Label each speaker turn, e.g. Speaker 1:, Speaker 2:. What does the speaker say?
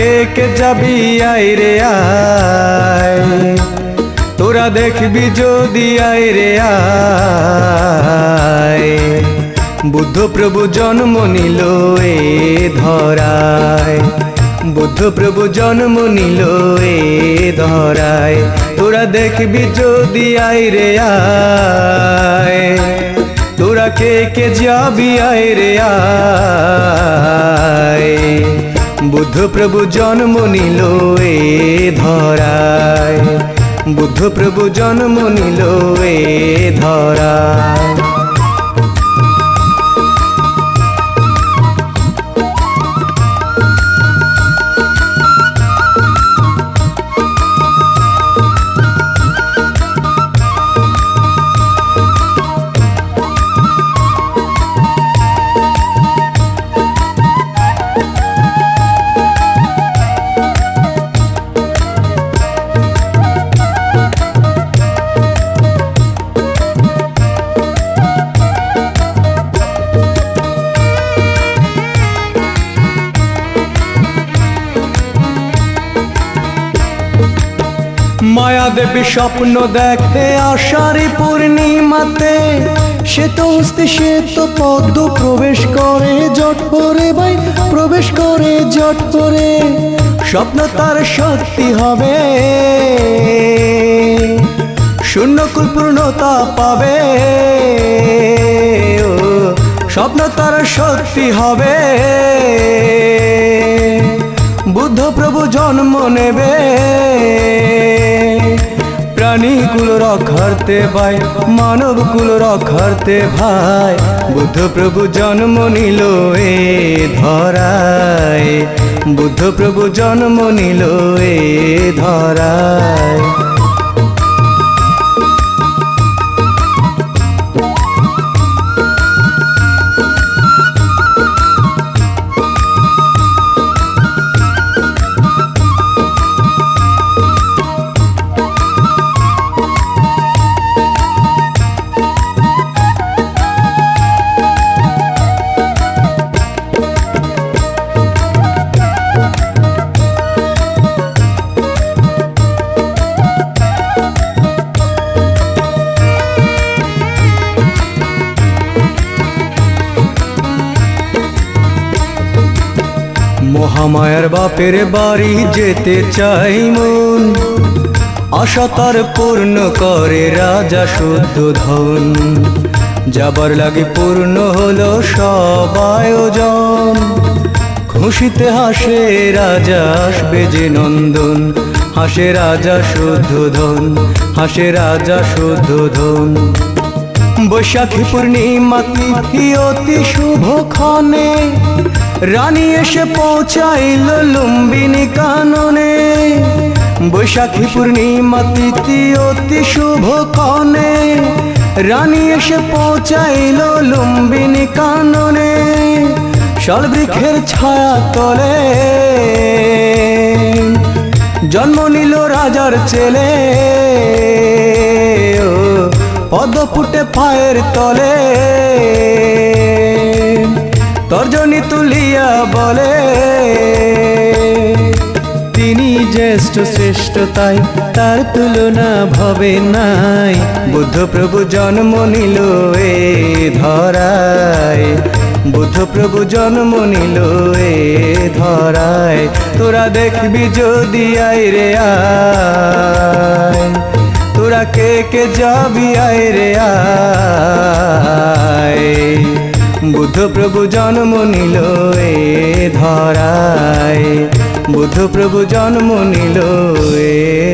Speaker 1: কে কে যাবি আয় রে আয় তোরা দেখবি যদি আয় রে আয় বুদ্ধ প্রভু জন্ম নিল এ ধরায়। বুদ্ধ প্রভু জন্ম নিল এ ধরায়। তোরা দেখবি যদি আয় রে আয় তোরা কে কে যাবি আয় রে আয় বুদ্ধ প্রভু জন্ম নিল এ ধরায়। বুদ্ধ প্রভু জন্ম নিল এ ধরায়। মায়া দেবী স্বপ্ন দেখে আষাঢ়ি পূর্ণিমাতে, সে তো হস্তে সে তো পদ্ম প্রবেশ করে জট করে ভাই, প্রবেশ করে জট করে স্বপ্ন তার সত্যি হবে। শূন্যকুল পূর্ণতা পাবে। স্বপ্ন তার সত্যি হবে। বুদ্ধ প্রভু জন্ম নেবে। প্রাণীকুল রক্ষার্থে ভাই মানব কুল রক্ষার্থে ভাই, বুদ্ধ প্রভু জন্ম নিল এ ধরায়। বুদ্ধ প্রভু জন্ম নিল এ ধরায়। মহামায়ার বাপের বাড়ি যেতে চাই মন। আশা তার পূর্ণ করে রাজা শুদ্ধ ধন। যাবার লাগে পূর্ণ হলো সব আয়োজন। খুশিতে হাসে রাজা, আসবে যে নন্দন। হাসে রাজা শুদ্ধ ধন, হাসে রাজা শুদ্ধ ধন। বৈশাখী পূর্ণিমা তিথি অতি শুভ ক্ষণে। রানী এসে পৌঁছাইল লুম্বিনী কাননে। বৈশাখী পূর্ণিমা তিথি অতি শুভ ক্ষণে। রানী এসে পৌঁছাইল লুম্বিনী কাননে। শালবৃক্ষের ছায়া তলে। জন্ম নিল রাজার ছেলে। ও, পদ্ম ফুটে পায়ের তলে। তর্জনী তুলিয়া বলে, তিনি জ্যেষ্ঠ শ্রেষ্ঠ তাই, তার তুলনা ভবে নাই। বুদ্ধ প্রভু জন্ম নিল এ ধরায়, বুদ্ধ প্রভু জন্ম নিল এ ধরায়। তোরা দেখবি যদি আয় রে আয়, তোরা কে কে যাবি আয় রে আয়। প্রভু জন্ম নিল এ ধরায়। বুদ্ধ প্রভু জন্ম নিল এ